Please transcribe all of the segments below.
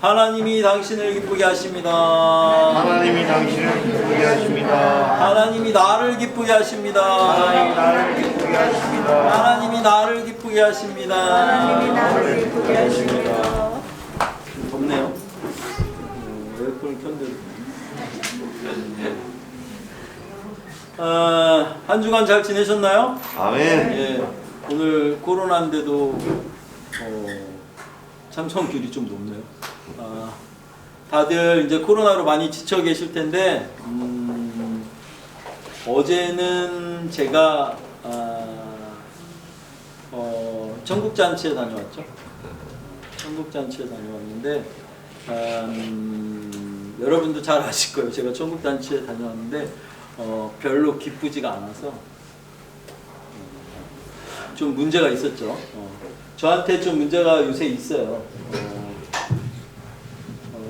하나님이 당신을 기쁘게 하십니다. 하나님이 당신을 기쁘게 하십니다. 하나님이 나를 기쁘게 하십니다. 하나님이 나를 기쁘게 하십니다. 하나님이 나를 기쁘게 하십니다. 하나님이 나를 기쁘게 하십니다. 덥네요. 음, 에어컨을 켰는데. 아, 한 주간 잘 지내셨나요? 아멘. 예, 오늘 코로나인데도 어, 참석률이 좀 높네요. 아, 다들 이제 코로나로 많이 지쳐 계실 텐데 음, 어제는 제가 아, 어, 청국잔치에 다녀왔죠. 청국잔치에 다녀왔는데 음, 여러분도 잘 아실 거예요. 제가 청국잔치에 다녀왔는데 어, 별로 기쁘지가 않아서 좀 문제가 있었죠. 어, 저한테 좀 문제가 요새 있어요. 어, 어,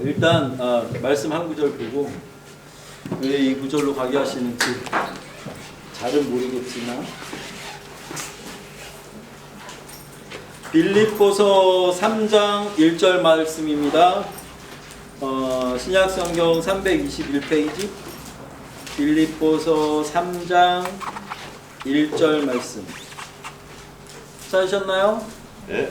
일단 아, 말씀 한 구절 보고 왜 이 구절로 가게 하시는지 잘은 모르겠지만 빌립보서 3장 1절 말씀입니다. 어, 신약성경 321페이지 빌립보서 3장 1절 말씀 찾으셨나요? 네.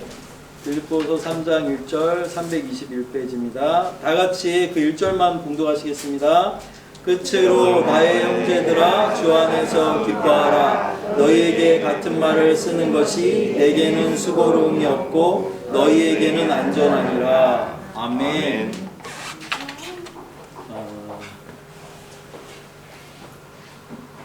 빌립보서 3장 1절 321페이지입니다. 다 같이 그 1절만 봉독하시겠습니다. 끝으로 나의 형제들아 주 안에서 기뻐하라 너희에게 같은 말을 쓰는 것이 내게는 수고로움이 없고 너희에게는 안전하니라. 아멘. 어,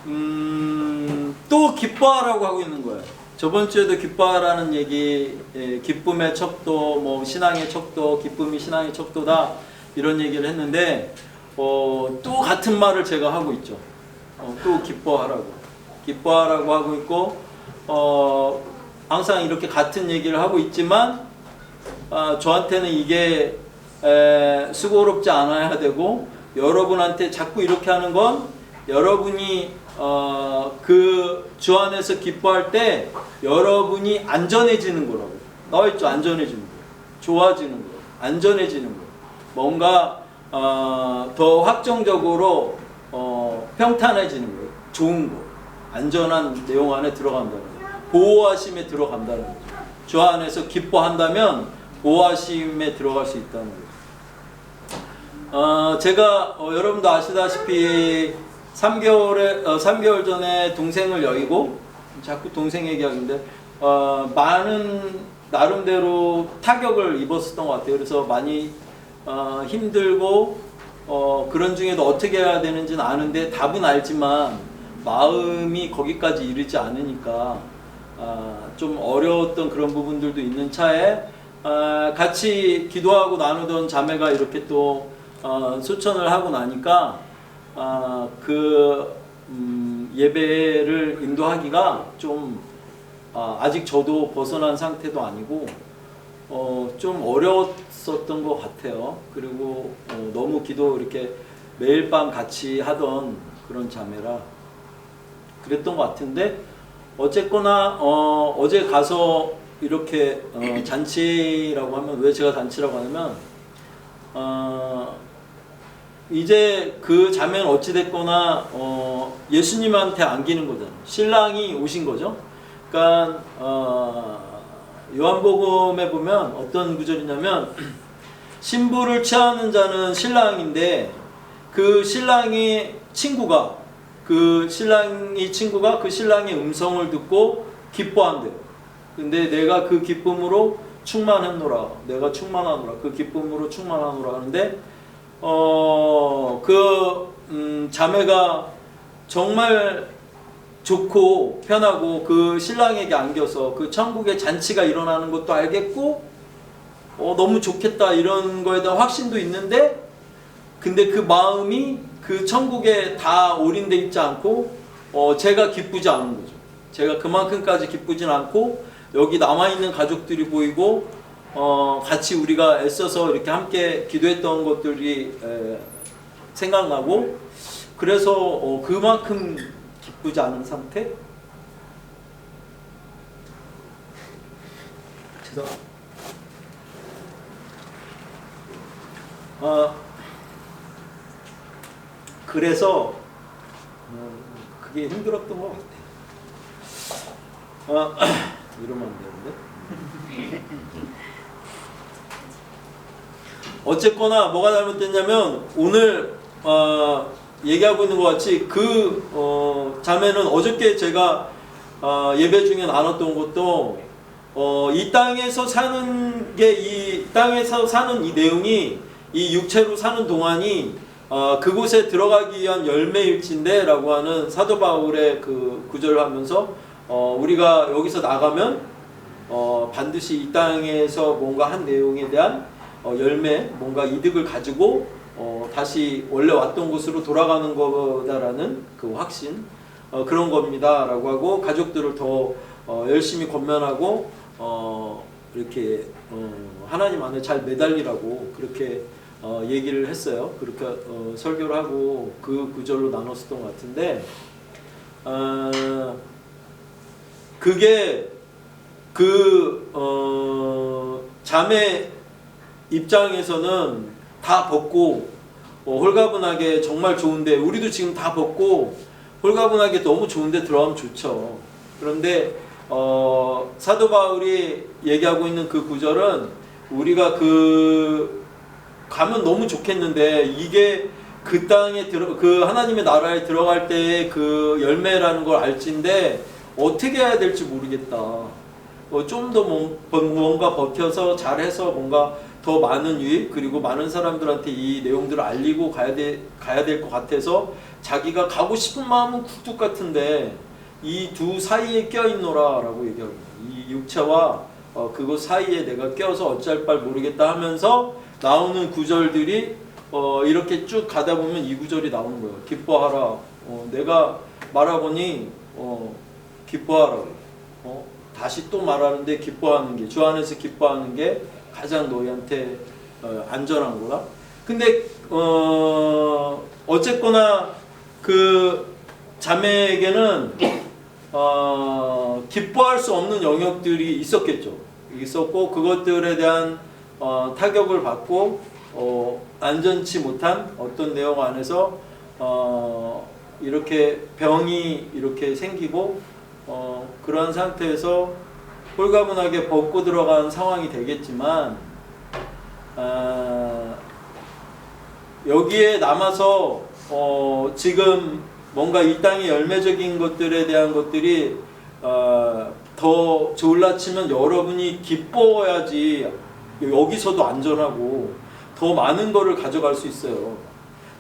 음, 또 기뻐하라고 하고 있는 거예요. 저번 주에도 기뻐하라는 얘기, 예, 기쁨의 척도, 뭐 신앙의 척도, 기쁨이 신앙의 척도다 이런 얘기를 했는데 어, 또 같은 말을 제가 하고 있죠. 어, 또 기뻐하라고, 기뻐하라고 하고 있고 어, 항상 이렇게 같은 얘기를 하고 있지만 아, 저한테는 이게 에, 수고롭지 않아야 되고 여러분한테 자꾸 이렇게 하는 건 여러분이 어, 그 주 안에서 기뻐할 때 여러분이 안전해지는 거라고. 나와 있죠 안전해지는 거. 좋아지는 거 안전해지는 거. 뭔가 어, 더 확정적으로 어, 평탄해지는 거. 좋은 거. 안전한 내용 안에 들어간다는 거. 보호하심에 들어간다는 거죠 주 안에서 기뻐한다면 보호하심에 들어갈 수 있다는 거죠 어, 제가 어, 여러분도 아시다시피 3개월에 어, 3개월 전에 동생을 여의고 자꾸 동생 얘기하는데 어, 많은 나름대로 타격을 입었었던 것 같아요. 그래서 많이 어, 힘들고 어, 그런 중에도 어떻게 해야 되는지는 아는데 답은 알지만 마음이 거기까지 이르지 않으니까 아, 좀 어려웠던 그런 부분들도 있는 차에 아, 같이 기도하고 나누던 자매가 이렇게 또 어, 소천을 하고 나니까 아, 그 음, 예배를 인도하기가 좀 아, 아직 저도 벗어난 상태도 아니고 어, 좀 어려웠었던 것 같아요. 그리고 어, 너무 기도 이렇게 매일 밤 같이 하던 그런 자매라 그랬던 것 같은데 어쨌거나 어, 어제 가서 이렇게 어, 잔치라고 하면 왜 제가 잔치라고 하냐면 어, 이제 그 자매는 어찌됐거나 어, 예수님한테 안기는 거잖아요. 신랑이 오신 거죠. 그러니까 어, 요한복음에 보면 어떤 구절이냐면 신부를 취하는 자는 신랑인데 그 신랑의 친구가 그 신랑이 친구가 그 신랑의 음성을 듣고 기뻐한대요. 근데 내가 그 기쁨으로 충만했노라. 내가 충만하노라. 그 기쁨으로 충만하노라 하는데 어, 그, 음, 자매가 정말 좋고 편하고 그 신랑에게 안겨서 그 천국의 잔치가 일어나는 것도 알겠고, 어, 너무 좋겠다 이런 거에 대한 확신도 있는데, 근데 그 마음이 그 천국에 다 올인돼 있지 않고, 어, 제가 기쁘지 않은 거죠. 제가 그만큼까지 기쁘진 않고, 여기 남아 있는 가족들이 보이고, 어, 같이 우리가 애써서 이렇게 함께 기도했던 것들이 에, 생각나고 그래서 어, 그만큼 기쁘지 않은 상태? 죄송. 어, 그래서 어, 그게 힘들었던 것 같아요. 어, 이러면 안 되는데. 어쨌거나 뭐가 잘못됐냐면 오늘 어, 얘기하고 있는 것 같이 그 어, 자매는 어저께 제가 어, 예배 중에 나눴던 것도 어, 이 땅에서 사는 게 이 땅에서 사는 이 내용이 이 육체로 사는 동안이 어, 그곳에 들어가기 위한 열매일진데라고 하는 사도 바울의 그 구절을 하면서 어, 우리가 여기서 나가면 어, 반드시 이 땅에서 뭔가 한 내용에 대한 어, 열매, 뭔가 이득을 가지고 어, 다시 원래 왔던 곳으로 돌아가는 거다라는 그 확신 어, 그런 겁니다라고 하고 가족들을 더 어, 열심히 권면하고 어, 이렇게 어, 하나님 안에 잘 매달리라고 그렇게 어, 얘기를 했어요. 그렇게 어, 설교를 하고 그 구절로 나눴었던 것 같은데 어, 그게 그 어, 자매 입장에서는 다 벗고 어, 홀가분하게 정말 좋은데 우리도 지금 다 벗고 홀가분하게 너무 좋은데 들어가면 좋죠. 그런데 어, 사도 바울이 얘기하고 있는 그 구절은 우리가 그 가면 너무 좋겠는데 이게 그 땅에 들어 그 하나님의 나라에 들어갈 때의 그 열매라는 걸 알지인데 어떻게 해야 될지 모르겠다. 어, 좀더 뭔가 버텨서 잘해서 뭔가 더 많은 유익 그리고 많은 사람들한테 이 내용들을 알리고 가야 돼 가야 될 것 같아서 자기가 가고 싶은 마음은 굴뚝 같은데 이 두 사이에 껴 있노라라고 얘기하고 이 육체와 어, 그곳 사이에 내가 껴서 어찌할 바를 모르겠다 하면서 나오는 구절들이 어, 이렇게 쭉 가다 보면 이 구절이 나오는 거예요. 기뻐하라. 어, 내가 말하보니 어, 기뻐하라고. 어, 다시 또 말하는데 기뻐하는 게 주 안에서 기뻐하는 게 가장 너희한테 어, 안전한 거다. 근데 어, 어쨌거나 그 자매에게는 어, 기뻐할 수 없는 영역들이 있었겠죠. 있었고 그것들에 대한 어, 타격을 받고 어, 안전치 못한 어떤 내용 안에서 어, 이렇게 병이 이렇게 생기고 어, 그러한 상태에서 홀가분하게 벗고 들어간 상황이 되겠지만 아, 여기에 남아서 어, 지금 뭔가 이 땅의 열매적인 것들에 대한 것들이 어, 더 졸라치면 여러분이 기뻐야지 여기서도 안전하고 더 많은 거를 가져갈 수 있어요.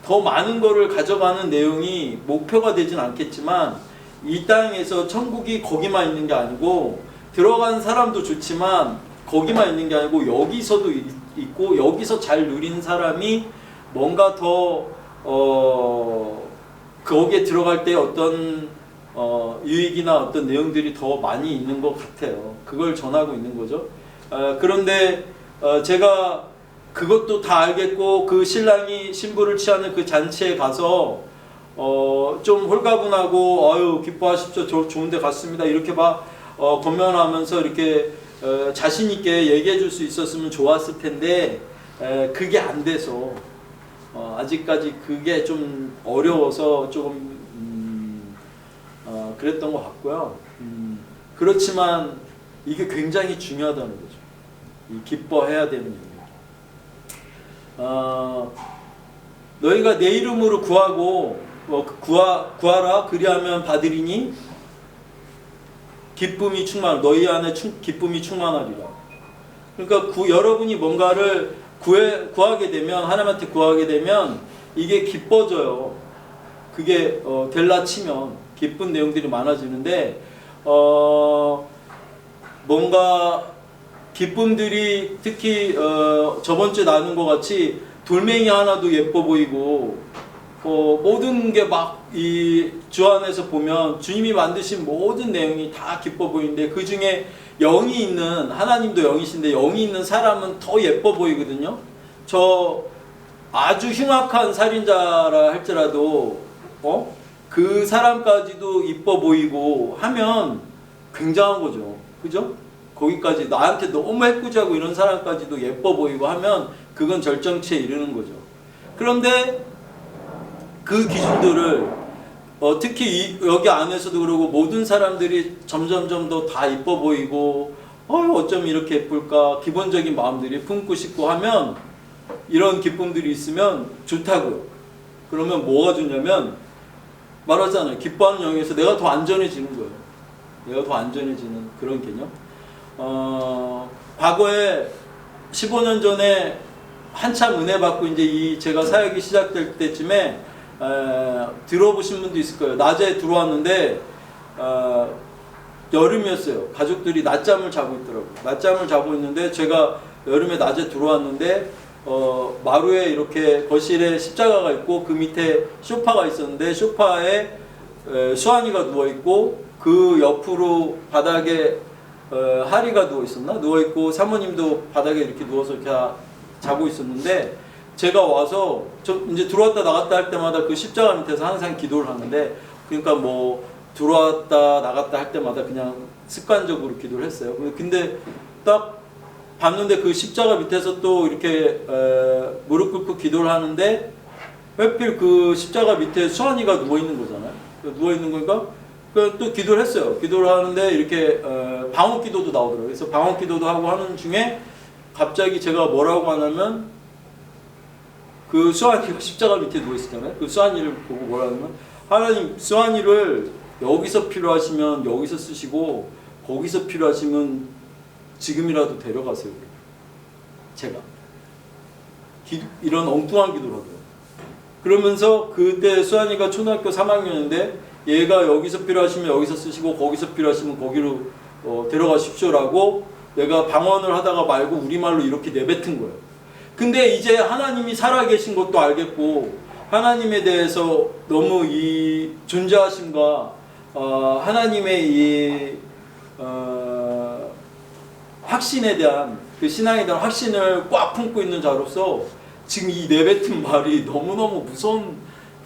더 많은 거를 가져가는 내용이 목표가 되진 않겠지만 이 땅에서 천국이 거기만 있는 게 아니고 들어간 사람도 좋지만 거기만 있는 게 아니고 여기서도 있- 있고 여기서 잘 누린 사람이 뭔가 더 어, 거기에 들어갈 때 어떤 어, 유익이나 어떤 내용들이 더 많이 있는 것 같아요. 그걸 전하고 있는 거죠. 어, 그런데 어, 제가 그것도 다 알겠고 그 신랑이 신부를 취하는 그 잔치에 가서 어, 좀 홀가분하고 아유 기뻐하십시오 저 좋은데 갔습니다 이렇게 막 어, 권면하면서 이렇게 어, 자신 있게 얘기해 줄 수 있었으면 좋았을 텐데 에, 그게 안 돼서 어, 아직까지 그게 좀 어려워서 조금 음, 어, 그랬던 것 같고요. 음, 그렇지만 이게 굉장히 중요하다는 거죠. 이 기뻐해야 되는 영역. 어, 너희가 내 이름으로 구하고 어, 구하, 구하라 그리하면 받으리니 기쁨이 충만 너희 안에 충, 기쁨이 충만하리라. 그러니까 구, 여러분이 뭔가를 구해, 구하게 되면 하나님한테 구하게 되면 이게 기뻐져요. 그게 어, 될라 치면 기쁜 내용들이 많아지는데 어, 뭔가 기쁨들이 특히 어, 저번 주에 나눈 것 같이 돌멩이 하나도 예뻐 보이고 어, 모든 게 막 이 주 안에서 보면 주님이 만드신 모든 내용이 다 기뻐 보이는데 그 중에 영이 있는 하나님도 영이신데 영이 있는 사람은 더 예뻐 보이거든요. 저 아주 흉악한 살인자라 할지라도 어? 그 사람까지도 이뻐 보이고 하면 굉장한 거죠. 그죠? 거기까지 나한테 너무 해꾸지하고 이런 사람까지도 예뻐 보이고 하면 그건 절정치에 이르는 거죠. 그런데 그 기준들을 어, 특히 이- 여기 안에서도 그러고 모든 사람들이 점점점 더 다 이뻐 보이고 어, 어쩜 이렇게 예쁠까 기본적인 마음들이 품고 싶고 하면 이런 기쁨들이 있으면 좋다고요. 그러면 뭐가 좋냐면 말하잖아요. 기뻐하는 영역에서 내가 더 안전해지는 거예요. 내가 더 안전해지는 그런 개념. 어, 과거에 15년 전에 한참 은혜 받고 이제 이 제가 사역이 시작될 때쯤에 에, 들어보신 분도 있을 거예요. 낮에 들어왔는데 어, 여름이었어요. 가족들이 낮잠을 자고 있더라고요. 낮잠을 자고 있는데 제가 여름에 낮에 들어왔는데 어, 마루에 이렇게 거실에 십자가가 있고 그 밑에 소파가 있었는데 소파에 에, 수환이가 누워 있고 그 옆으로 바닥에 어, 하리가 누워 있었나 누워 있고 사모님도 바닥에 이렇게 누워서 이렇게 자고 있었는데 제가 와서 저 이제 들어왔다 나갔다 할 때마다 그 십자가 밑에서 항상 기도를 하는데 그러니까 뭐 들어왔다 나갔다 할 때마다 그냥 습관적으로 기도를 했어요. 근데 딱 봤는데 그 십자가 밑에서 또 이렇게 에, 무릎 꿇고 기도를 하는데 하필 그 십자가 밑에 수환이가 누워 있는 거잖아요. 누워 있는 거니까 그또 기도를 했어요. 기도를 하는데 이렇게 어, 방언 기도도 나오더라고요. 그래서 방언 기도도 하고 하는 중에 갑자기 제가 뭐라고 하냐면 그 수환이가 십자가 밑에 누워 있었잖아요. 그 수환이를 보고 뭐라 하냐면 하나님 수환이를 여기서 필요하시면 여기서 쓰시고 거기서 필요하시면 지금이라도 데려가세요. 제가 기- 이런 엉뚱한 기도를 하더라고요. 그러면서 그때 수환이가 초등학교 3학년인데 얘가 여기서 필요하시면 여기서 쓰시고 거기서 필요하시면 거기로 어, 데려가십시오라고 내가 방언을 하다가 말고 우리말로 이렇게 내뱉은 거예요. 근데 이제 하나님이 살아계신 것도 알겠고 하나님에 대해서 너무 이 존재하심과 어, 하나님의 이 어, 확신에 대한 그 신앙에 대한 확신을 꽉 품고 있는 자로서 지금 이 내뱉은 말이 너무너무 무서운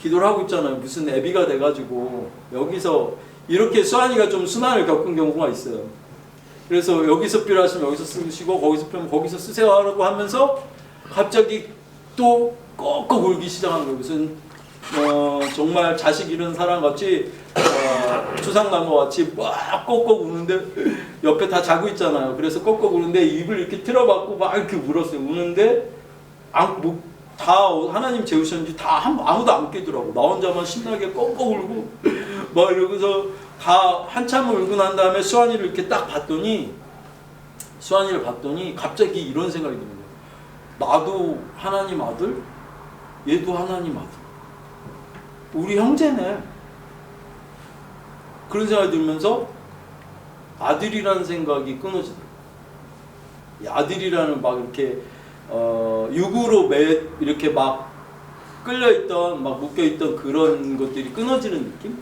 기도를 하고 있잖아요. 무슨 애비가 돼가지고 여기서 이렇게 수환이가 좀 순환을 겪은 경우가 있어요. 그래서 여기서 필요하시면 여기서 쓰시고 거기서 필요하면 거기서 쓰세요 하라고 하면서 갑자기 또 꺽꺽 울기 시작한 거예요. 무슨 어, 정말 자식 잃은 사람 같이 어, 추상난 것 같이 막 꺽꺽 우는데 옆에 다 자고 있잖아요. 그래서 꺽꺽 우는데 입을 이렇게 틀어박고 막 이렇게 울었어요. 우는데 안, 뭐, 다 하나님 재우셨는지 다 한, 아무도 안 깨더라고. 나 혼자만 신나게 꺽꺽 울고 막 이러고서 다 한참을 울고 난 다음에 수환이를 이렇게 딱 봤더니 수환이를 봤더니 갑자기 이런 생각이 거예요. 나도 하나님 아들, 얘도 하나님 아들. 우리 형제네. 그런 생각이 들면서 아들이라는 생각이 끊어지더라고요. 이 아들이라는 막 이렇게 어, 육으로 매 이렇게 막 끌려있던 막 묶여있던 그런 것들이 끊어지는 느낌?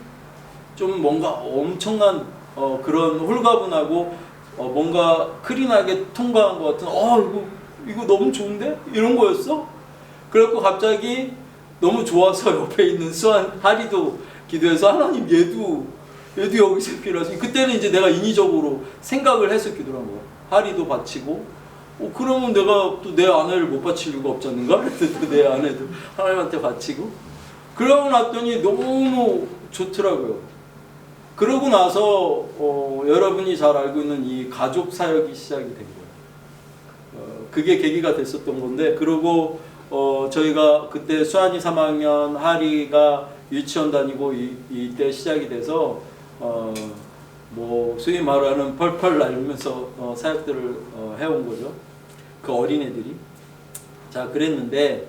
좀 뭔가 엄청난 어, 그런 홀가분하고 어, 뭔가 크리나게 통과한 것 같은 어 이거 이거 너무 좋은데 이런 거였어? 그래갖고 갑자기 너무 좋아서 옆에 있는 수한 하리도 기도해서 하나님 얘도 얘도 여기서 필요하지 그때는 이제 내가 인위적으로 생각을 해서 거야 하리도 바치고 어, 그러면 내가 또 내 아내를 못 바칠 이유가 없지 않는가? 내 아내도 하나님한테 바치고 그러고 났더니 너무 좋더라고요. 그러고 나서 어, 여러분이 잘 알고 있는 이 가족 사역이 시작이 된 거예요. 어, 그게 계기가 됐었던 건데 그러고 어, 저희가 그때 수환이 3학년, 하리가 유치원 다니고 이, 이때 시작이 돼서 어, 뭐 소위 말하는 펄펄 날면서 어, 사역들을 어, 해온 거죠. 그 어린애들이 자 그랬는데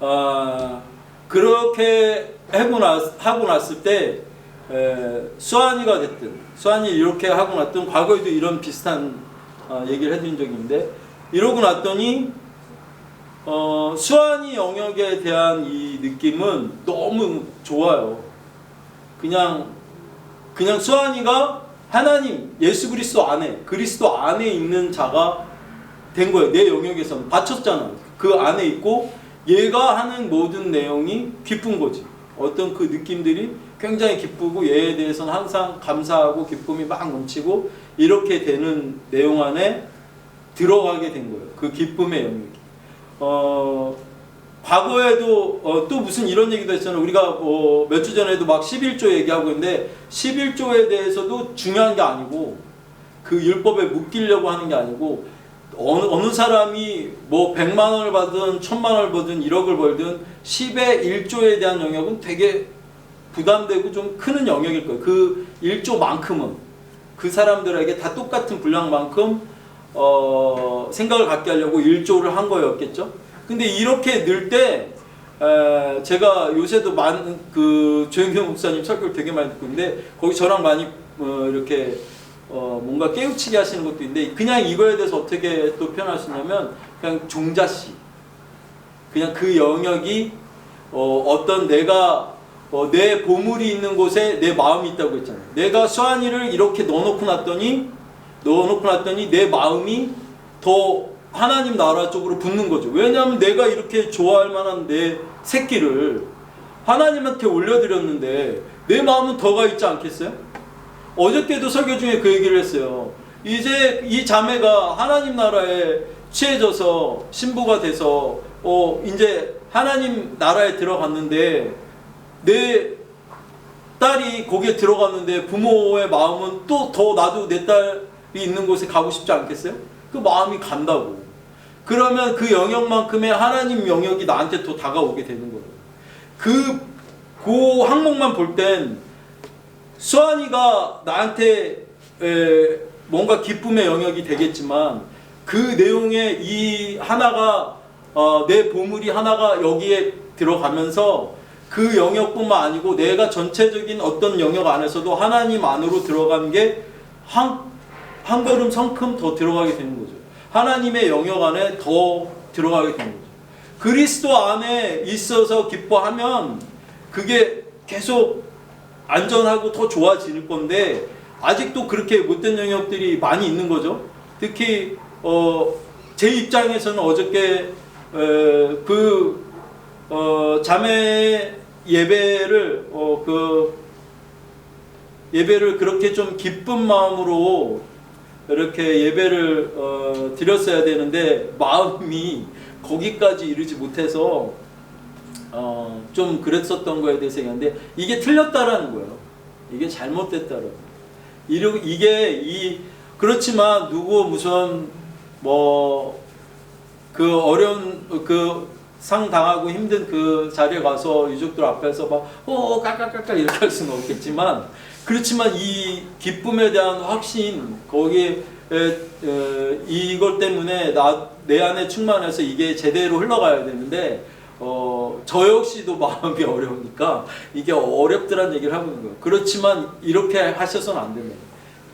어, 그렇게 하고, 났, 하고 났을 때 에, 수환이가 됐든 수환이 이렇게 하고 났든 과거에도 이런 비슷한 어, 얘기를 적이 있는데 이러고 났더니 어, 수환이 영역에 대한 이 느낌은 너무 좋아요. 그냥 그냥 수환이가 하나님 예수 그리스도 안에 그리스도 안에 있는 자가 된 거예요. 내 영역에서는 바쳤잖아. 그 안에 있고 얘가 하는 모든 내용이 기쁜 거지. 어떤 그 느낌들이 굉장히 기쁘고 얘에 대해서는 항상 감사하고 기쁨이 막 넘치고 이렇게 되는 내용 안에 들어가게 된 거예요. 그 기쁨의 영역이. 어, 과거에도 어, 또 무슨 이런 얘기도 했잖아요. 우리가 어, 몇주 전에도 막 11조 얘기하고 있는데 11조에 대해서도 중요한 게 아니고 그 율법에 묶이려고 하는 게 아니고 어느, 어느 사람이 뭐 100만 원을 받든 1000만 원을 벌든 1억을 벌든 10의 1조에 대한 영역은 되게 부담되고 좀 크는 영역일 거예요. 그 1조만큼은 그 사람들에게 다 똑같은 분량만큼 어, 생각을 갖게 하려고 1조를 한 거였겠죠. 근데 이렇게 늘 때 제가 요새도 많은 그 조영경 목사님 설교를 되게 많이 듣고 있는데 거기 저랑 많이 어, 이렇게 어, 뭔가 깨우치게 하시는 것도 있는데 그냥 이거에 대해서 어떻게 또 있냐면 그냥 종자씨 그냥 그 영역이 어, 어떤 내가 어, 내 보물이 있는 곳에 내 마음이 있다고 했잖아요. 내가 수환이를 이렇게 넣어놓고 났더니 넣어놓고 났더니 내 마음이 더 하나님 나라 쪽으로 붙는 거죠. 왜냐하면 내가 이렇게 좋아할 만한 내 새끼를 하나님한테 올려드렸는데 내 마음은 더가 있지 않겠어요? 어저께도 설교 중에 그 얘기를 했어요. 이제 이 자매가 하나님 나라에 취해져서 신부가 돼서 어 이제 하나님 나라에 들어갔는데 내 딸이 거기에 들어갔는데 부모의 마음은 또 더 나도 내 딸이 있는 곳에 가고 싶지 않겠어요? 그 마음이 간다고. 그러면 그 영역만큼의 하나님 영역이 나한테 더 다가오게 되는 거예요. 그, 그 항목만 볼 땐 수환이가 나한테 에, 뭔가 기쁨의 영역이 되겠지만 그 내용의 이 하나가 어, 내 보물이 하나가 여기에 들어가면서 그 영역뿐만 아니고 내가 전체적인 어떤 영역 안에서도 하나님 안으로 들어간 게 한, 한 걸음 성큼 더 들어가게 되는 거죠. 하나님의 영역 안에 더 들어가게 되는 거죠. 그리스도 안에 있어서 기뻐하면 그게 계속 안전하고 더 좋아질 건데 아직도 그렇게 못된 영역들이 많이 있는 거죠. 특히 어, 제 입장에서는 어저께 에, 그 어, 자매 예배를 어, 그 예배를 그렇게 좀 기쁜 마음으로 이렇게 예배를 어, 드렸어야 되는데 마음이 거기까지 이르지 못해서 어, 좀 그랬었던 거에 대해서 얘기하는데 이게 틀렸다라는 거예요. 이게 잘못됐다라는 거예요. 이러- 이게 이 그렇지만 누구 무슨 뭐 그 어려운 그 상 당하고 힘든 그 자리에 가서 유족들 앞에서 막어 깔깔깔깔 이렇게 할 수는 없겠지만 그렇지만 이 기쁨에 대한 확신 거기에 에, 에, 이것 때문에 나 내 안에 충만해서 이게 제대로 흘러가야 되는데 어, 저 역시도 마음이 어려우니까 이게 어렵더란 얘기를 하고 있는 거예요. 그렇지만 이렇게 하셔서는 안 됩니다.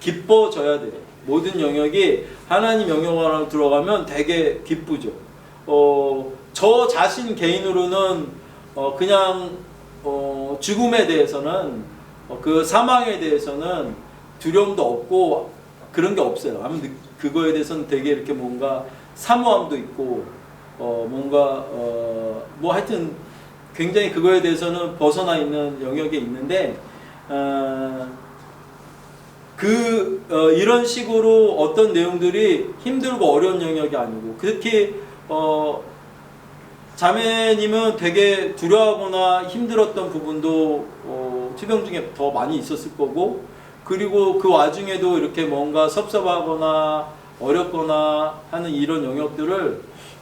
기뻐져야 돼요. 모든 영역이 하나님 영역 안으로 들어가면 되게 기쁘죠. 어, 저 자신 개인으로는 어, 그냥 어, 죽음에 대해서는 어, 그 사망에 대해서는 두려움도 없고 그런 게 없어요. 아무 느- 그거에 대해서는 되게 이렇게 뭔가 사모함도 있고 어, 뭔가 어, 뭐 하여튼 굉장히 그거에 대해서는 벗어나 있는 영역에 있는데 어, 그 어, 이런 식으로 어떤 내용들이 힘들고 어려운 영역이 아니고 특히 어, 자매님은 되게 두려워하거나 힘들었던 부분도 어, 투병 중에 더 많이 있었을 거고 그리고 그 와중에도 이렇게 뭔가 섭섭하거나 어렵거나 하는 이런 영역들을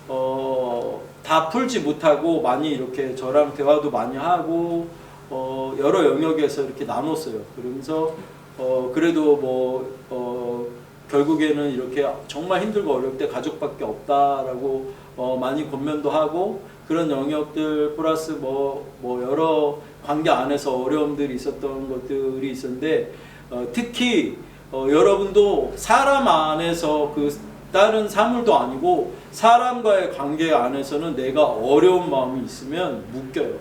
어, 다 풀지 못하고 많이 이렇게 저랑 대화도 많이 하고 어, 여러 영역에서 이렇게 나눴어요. 그러면서 어, 그래도 뭐 어, 결국에는 이렇게 정말 힘들고 어려울 때 가족밖에 없다라고 어, 많이 권면도 하고 그런 영역들 플러스 뭐, 뭐 여러 관계 안에서 어려움들이 있었던 것들이 있었는데 어, 특히 어, 여러분도 사람 안에서 그 다른 사물도 아니고 사람과의 관계 안에서는 내가 어려운 마음이 있으면 묶여요.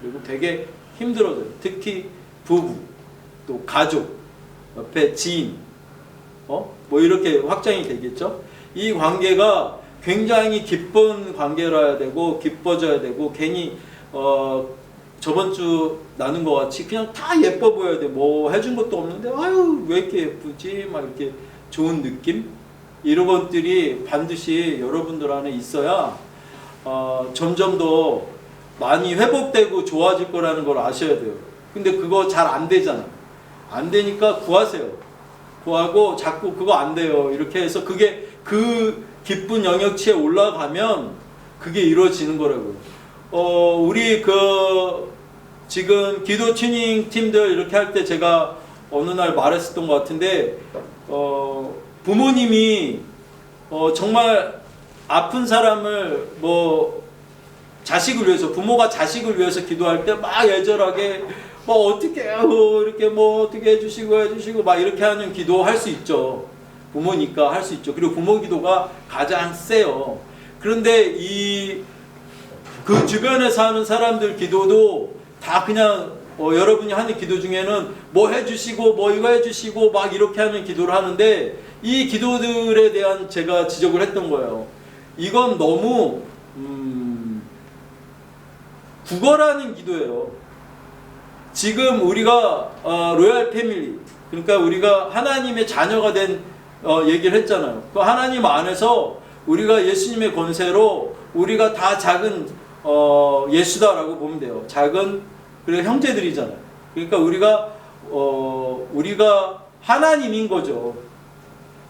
그리고 되게 힘들어져요. 특히 부부, 또 가족, 옆에 지인, 어? 뭐 이렇게 확장이 되겠죠. 이 관계가 굉장히 기쁜 관계라야 되고 기뻐져야 되고 괜히 어 저번 주 나눈 것 같이 그냥 다 예뻐 보여야 돼. 뭐 해준 것도 없는데 아유 왜 이렇게 예쁘지? 막 이렇게 좋은 느낌 이런 것들이 반드시 여러분들 안에 있어야 어, 점점 더 많이 회복되고 좋아질 거라는 걸 아셔야 돼요. 근데 그거 잘 안 되잖아. 안 되니까 구하세요. 구하고 자꾸 그거 안 돼요. 이렇게 해서 그게 그 기쁜 영역치에 올라가면 그게 이루어지는 거라고요. 어, 우리 그 지금 기도 튜닝 팀들 이렇게 할 때 제가 어느 날 말했었던 것 같은데 어, 부모님이 어, 정말 아픈 사람을 뭐 자식을 위해서 부모가 자식을 위해서 기도할 때 막 애절하게 뭐 어떻게 해요? 이렇게 뭐 어떻게 해주시고 해주시고 막 이렇게 하는 기도 할 수 있죠. 부모니까 할 수 있죠. 그리고 부모 기도가 가장 세요. 그런데 이 그 주변에 사는 사람들 기도도 다 그냥 어, 여러분이 하는 기도 중에는 뭐 해주시고 뭐 이거 해주시고 막 이렇게 하는 기도를 하는데 이 기도들에 대한 제가 지적을 했던 거예요. 이건 너무 음, 국어라는 기도예요. 지금 우리가 어, 로얄 패밀리 그러니까 우리가 하나님의 자녀가 된 어, 얘기를 했잖아요. 그 하나님 안에서 우리가 예수님의 권세로 우리가 다 작은 어, 예수다라고 보면 돼요. 작은 그래 형제들이잖아요. 그러니까 우리가 어, 우리가 하나님인 거죠.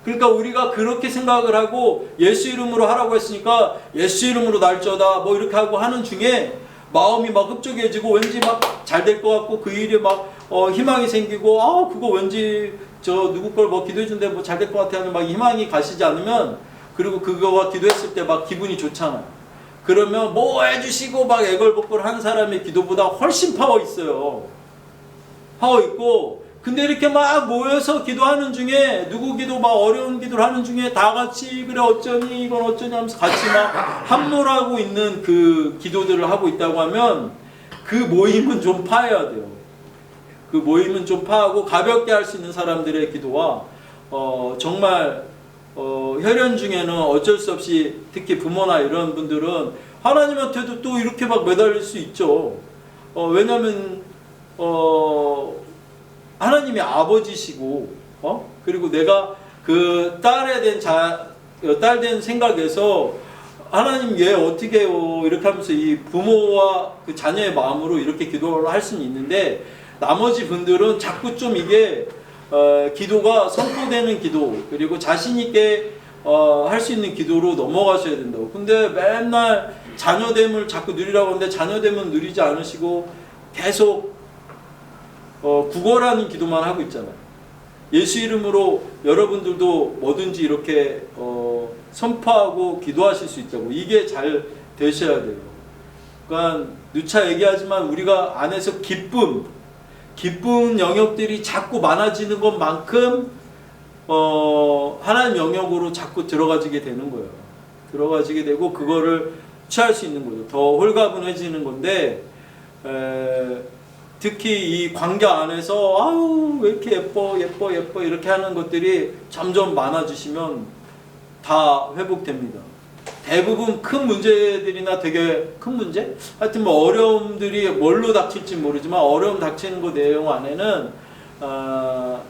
그러니까 우리가 그렇게 생각을 하고 예수 이름으로 하라고 했으니까 예수 이름으로 날쩌다 뭐 이렇게 하고 하는 중에 마음이 막 흡족해지고 왠지 막 잘 될 것 같고 그 일에 막 어, 희망이 생기고 아 그거 왠지 저 누구 걸 뭐 기도해 준데 뭐 잘 될 것 같아 하는 막 희망이 가시지 않으면 그리고 그거와 기도했을 때 막 기분이 좋잖아요. 그러면 뭐 해주시고 막 애걸복걸 한 사람의 기도보다 훨씬 파워 있어요. 파워 있고 근데 이렇게 막 모여서 기도하는 중에 누구 기도 막 어려운 기도를 하는 중에 다 같이 그래 어쩌니 이건 어쩌니 하면서 같이 막 함몰하고 있는 그 기도들을 하고 있다고 하면 그 모임은 좀 파해야 돼요. 그 모임은 좀 파하고 가볍게 할 수 있는 사람들의 기도와 어 정말 어 혈연 중에는 어쩔 수 없이 특히 부모나 이런 분들은 하나님한테도 또 이렇게 막 매달릴 수 있죠. 어 왜냐면 어 하나님이 아버지시고 어 그리고 내가 그 딸에 대한 자딸된 생각에서 하나님 얘 어떻게 해요 이렇게 하면서 이 부모와 그 자녀의 마음으로 이렇게 기도를 할 수는 있는데 나머지 분들은 자꾸 좀 이게 어, 기도가 선포되는 기도 그리고 자신 있게 어, 할 수 있는 기도로 넘어가셔야 된다고. 근데 맨날 자녀됨을 자꾸 누리라고 하는데 자녀됨은 누리지 않으시고 계속 어, 국어라는 기도만 하고 있잖아요. 예수 이름으로 여러분들도 뭐든지 이렇게 어, 선포하고 기도하실 수 있다고. 이게 잘 되셔야 돼요. 그러니까 누차 얘기하지만 우리가 안에서 기쁨, 기쁜 영역들이 자꾸 많아지는 것만큼 어, 하나님 영역으로 자꾸 들어가지게 되는 거예요. 들어가지게 되고 그거를 취할 수 있는 거죠. 더 홀가분해지는 건데 에, 특히 이 관계 안에서 아우 왜 이렇게 예뻐 예뻐 예뻐 이렇게 하는 것들이 점점 많아지시면 다 회복됩니다. 대부분 큰 문제들이나 되게 큰 문제? 하여튼 뭐 어려움들이 뭘로 닥칠지 모르지만 어려움 닥치는 그 내용 안에는 어,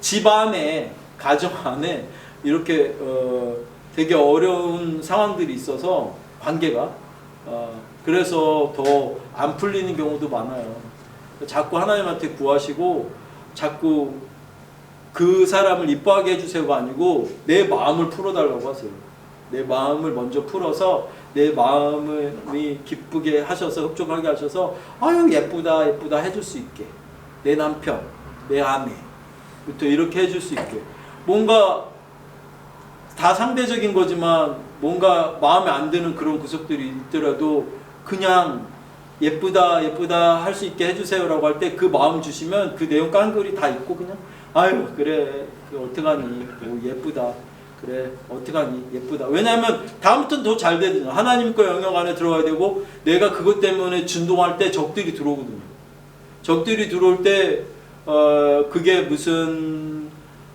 집 안에 가정 안에 이렇게 어, 되게 어려운 상황들이 있어서 관계가 어, 그래서 더 안 풀리는 경우도 많아요. 자꾸 하나님한테 구하시고 자꾸 그 사람을 이뻐하게 해주세요가 아니고 내 마음을 풀어달라고 하세요. 내 마음을 먼저 풀어서 내 마음이 기쁘게 하셔서 흡족하게 하셔서 아유 예쁘다 예쁘다 해줄 수 있게. 내 남편 내 아내부터 이렇게 해줄 수 있게. 뭔가 다 상대적인 거지만 뭔가 마음에 안 드는 그런 구석들이 있더라도 그냥 예쁘다 예쁘다 할 수 있게 해주세요라고 할 때 그 마음 주시면 그 내용 깡글이 다 있고 그냥 아유 그래. 그 어떡하니? 뭐 예쁘다 그래 어떡하니? 예쁘다. 왜냐하면 다음부터는 더 잘 되잖아 하나님 거 영역 안에 들어가야 되고 내가 그것 때문에 준동할 때 적들이 들어오거든요. 적들이 들어올 때 어, 그게 무슨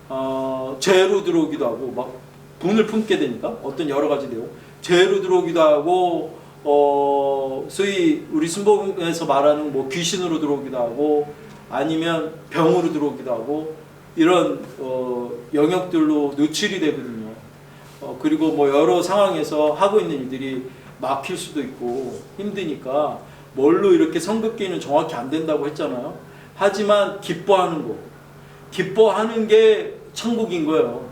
어, 죄로 들어오기도 하고 막 분을 품게 되니까 어떤 여러 가지 내용. 죄로 들어오기도 하고 어, 소위 우리 순복음에서 말하는 뭐 귀신으로 들어오기도 하고 아니면 병으로 들어오기도 하고 이런 어, 영역들로 노출이 되거든요. 어, 그리고 뭐 여러 상황에서 하고 있는 일들이 막힐 수도 있고 힘드니까 뭘로 이렇게 성급기는 정확히 안 된다고 했잖아요. 하지만 기뻐하는 거. 기뻐하는 게 천국인 거예요.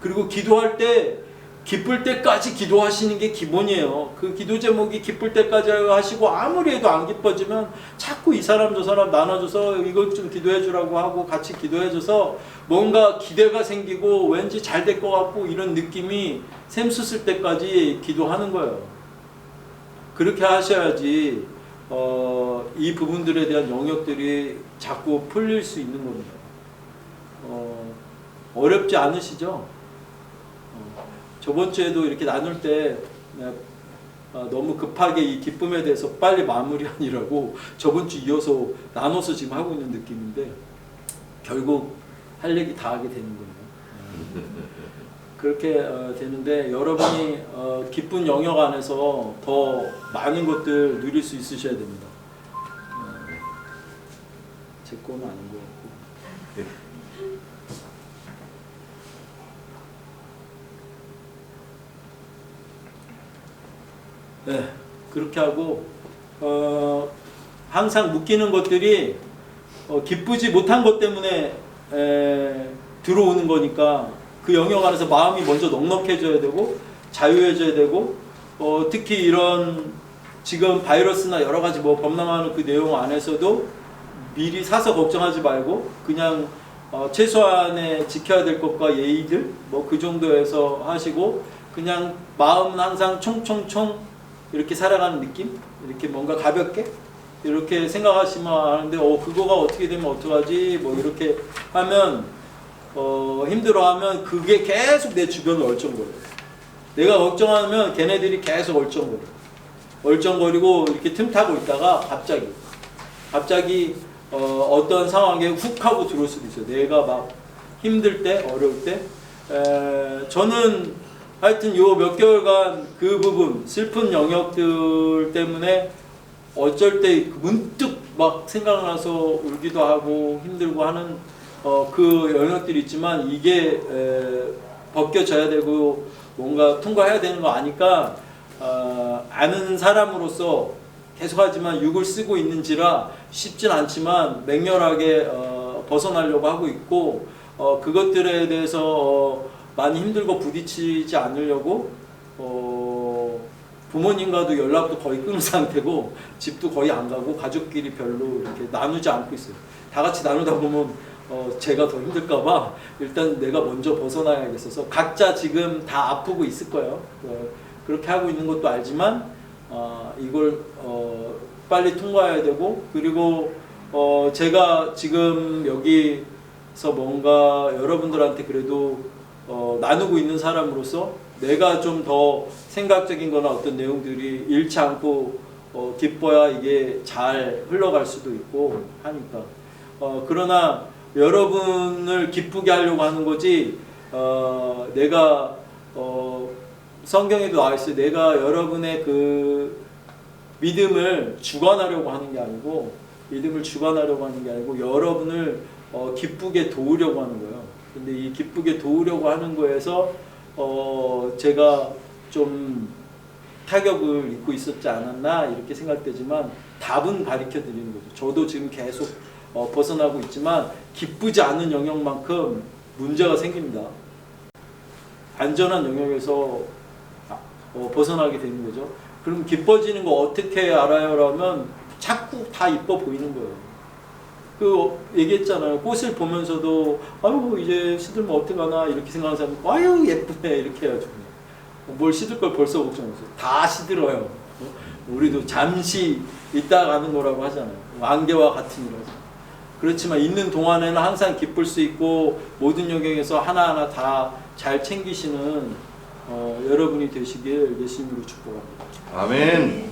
그리고 기도할 때 기쁠 때까지 기도하시는 게 기본이에요. 그 기도 제목이 기쁠 때까지 하시고 아무리 해도 안 기뻐지면 자꾸 이 사람 저 사람 나눠줘서 이것 좀 기도해 주라고 하고 같이 기도해 줘서 뭔가 기대가 생기고 왠지 잘 될 것 같고 이런 느낌이 샘솟을 때까지 기도하는 거예요. 그렇게 하셔야지 어, 이 부분들에 대한 영역들이 자꾸 풀릴 수 있는 겁니다. 어, 어렵지 않으시죠? 어, 저번 주에도 이렇게 나눌 때 내가, 어, 너무 급하게 이 기쁨에 대해서 빨리 마무리하니라고 저번 주 이어서 나눠서 지금 하고 있는 느낌인데 결국 할 얘기 다 하게 되는 거예요. 그렇게 어, 되는데 여러분이 어, 기쁜 영역 안에서 더 많은 것들 누릴 수 있으셔야 됩니다. 어, 제것같고. 네, 그렇게 하고 어, 항상 묶이는 것들이 어, 기쁘지 못한 것 때문에 에, 들어오는 거니까 그 영역 안에서 마음이 먼저 넉넉해져야 되고 자유해져야 되고 어, 특히 이런 지금 바이러스나 여러 가지 뭐 범람하는 그 내용 안에서도 미리 사서 걱정하지 말고 그냥 어, 최소한의 지켜야 될 것과 예의들 뭐 그 정도에서 하시고 그냥 마음은 항상 총총총 이렇게 살아가는 느낌? 이렇게 뭔가 가볍게? 이렇게 생각하시면 하는데 어 그거가 어떻게 되면 어떡하지? 뭐 이렇게 하면 어 힘들어하면 그게 계속 내 주변을 얼쩡거려 내가 걱정하면 걔네들이 계속 얼쩡거려 얼쩡거리고 이렇게 틈타고 있다가 갑자기 갑자기 어, 어떤 상황에 훅 하고 들어올 수도 있어요. 내가 막 힘들 때 어려울 때. 에, 저는 하여튼 요 몇 개월간 그 부분 슬픈 영역들 때문에 어쩔 때 문득 막 생각나서 울기도 하고 힘들고 하는 어, 그 영역들이 있지만 이게 에, 벗겨져야 되고 뭔가 통과해야 되는 거 아니까 어, 아는 사람으로서 계속하지만 육을 쓰고 있는지라 쉽진 않지만 맹렬하게 어, 벗어나려고 하고 있고 어, 그것들에 대해서 어, 많이 힘들고 부딪히지 않으려고 어, 부모님과도 연락도 거의 끊은 상태고 집도 거의 안 가고 가족끼리 별로 이렇게 나누지 않고 있어요. 다 같이 나누다 보면 어, 제가 더 힘들까봐 일단 내가 먼저 벗어나야겠어서 각자 지금 다 아프고 있을 거예요. 어, 그렇게 하고 있는 것도 알지만 어, 이걸 어, 빨리 통과해야 되고 그리고 어, 제가 지금 여기서 뭔가 여러분들한테 그래도 어, 나누고 있는 사람으로서 내가 좀 더 생각적인 거나 어떤 내용들이 잃지 않고 어, 기뻐야 이게 잘 흘러갈 수도 있고 하니까 어, 그러나 여러분을 기쁘게 하려고 하는 거지 어, 내가 어, 성경에도 나와 있어요 내가 여러분의 그 믿음을 주관하려고 하는 게 아니고 믿음을 주관하려고 하는 게 아니고 여러분을 어, 기쁘게 도우려고 하는 거예요. 근데 이 기쁘게 도우려고 하는 거에서 어, 제가 좀 타격을 입고 있었지 않았나 이렇게 생각되지만 답은 가르쳐 드리는 거죠. 저도 지금 계속 어, 벗어나고 있지만 기쁘지 않은 영역만큼 문제가 생깁니다. 안전한 영역에서 아, 어, 벗어나게 되는 거죠. 그럼 기뻐지는 거 어떻게 알아요라면 자꾸 다 이뻐 보이는 거예요. 그 얘기했잖아요. 꽃을 보면서도 아유 이제 시들면 어떡하나 이렇게 생각하는 사람 아유 예쁘네 이렇게 해야죠. 뭘 시들 걸 벌써 걱정했어요. 다 시들어요. 어? 우리도 잠시 있다 가는 거라고 하잖아요. 안개와 같은 이라서. 그렇지만 있는 동안에는 항상 기쁠 수 있고 모든 영역에서 하나하나 다 잘 챙기시는 어, 여러분이 되시길 예수님으로 축복합니다. 아멘.